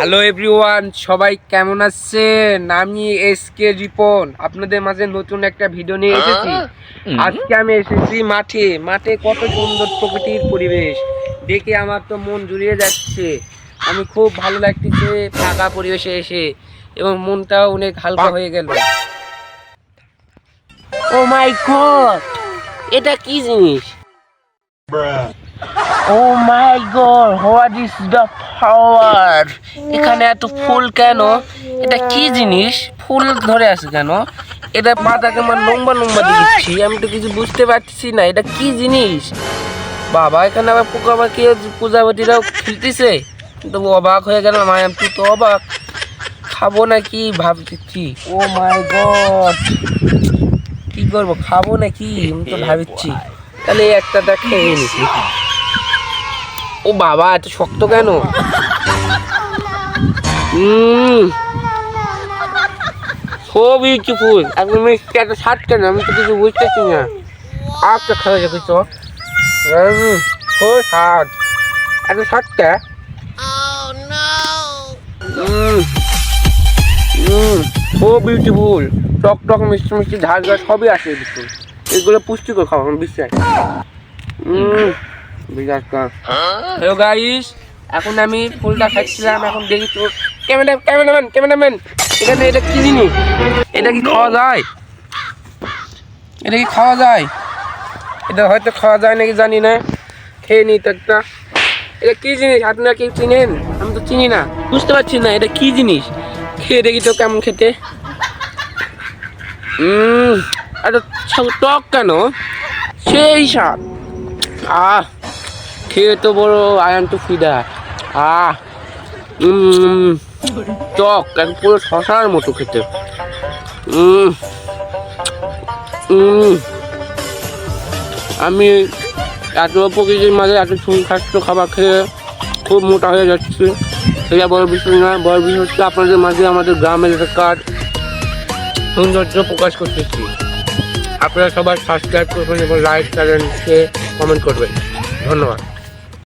Hello everyone সবাই কেমন আছেন? আমি এস কে রিপন। আপনাদের মাঝে নতুন একটা ভিডিও নিয়ে এসেছি। আজকে আমি এসেছি মাঠে। মাঠে কত সুন্দর প্রকৃতির পরিবেশ। দেখে আমার তো মন জুড়িয়ে যাচ্ছে। আমি খুব ভালো লাগতেছে ফাঁকা পরিবেশে এসে। এবং মনটাও অনেক হালকা হয়ে গেল। ও মাই গড এটা কি জিনিস? ও my God what is the flower এখানে এত ফুল কেন? এটা কি জিনিস? ফুল ধরে আছে কেন? এটা পাতা কেমন লম্বা লম্বা দিচ্ছি। আমি তো কিছু বুঝতে পারছি না। এটা কি জিনিস? বাবা এখানে আবার পোকা পাখি প্রজাপতিরাও খেলতেছে তো অবাক হয়ে গেল মা আমি তো অবাক। খাব না কি ভাবছি ও মাই গড। কি করব? খাব নাকি? আমি তো ভাবছি। তাহলে একটা দেখ নিচ্ছি ও বাবা, এত শক্ত কেন? সো বিউটিফুল একদম মিষ্টি, এত স্বাদ কেন? আমি তো কিছু বুঝতেছি না। আচ্ছা খাওয়া যাবে তো। সো স্বাদ এত স্বাদটা সো বিউটিফুল টক টক, মিষ্টি মিষ্টি, ঝাল ঝাল, সবই আছে এদিকে। এগুলো পুষ্টিকর খাওয়া আমার বিশ্বাস। বিরাট হ্যালো গাইস এখন আমি ফুলটা খাচ্ছিলাম, এখন দেখি তো ক্যামেরা ক্যামেরাম্যান ক্যামেরাম্যান এখানে এটা কি জিনিস? এটা কি খাওয়া যায়? এটা কি খাওয়া যায়? এটা হয়তো খাওয়া যায় নাকি জানি না। খেয়ে নি তো একটা। এটা কি জিনিস? আপনারা কি চিনেন? আমি তো চিনি না। বুঝতে পারছি না, এটা কি জিনিস? খেয়ে দেখি তো কেমন খেতে। এত টক কেন? সেই স্বাদ। আহ। খেয়ে তো বড় আয়ান তো ফিদা। আহ টক এক পুরো শশার মতো খেতে। আমি এত প্রকৃতির মাঝে এত সুস্বাস্থ্য খাবার খেয়ে খুব মোটা হয়ে যাচ্ছে। সেটা বড় বিষয় না, বড় বিষয় হচ্ছে আপনাদের মাঝে আমাদের গ্রামের এলাকার সৌন্দর্য প্রকাশ করতেছি। আপনারা সবাই সাবস্ক্রাইব করবেন এবং লাইক চ্যানেলকে কমেন্ট করবেন। ধন্যবাদ।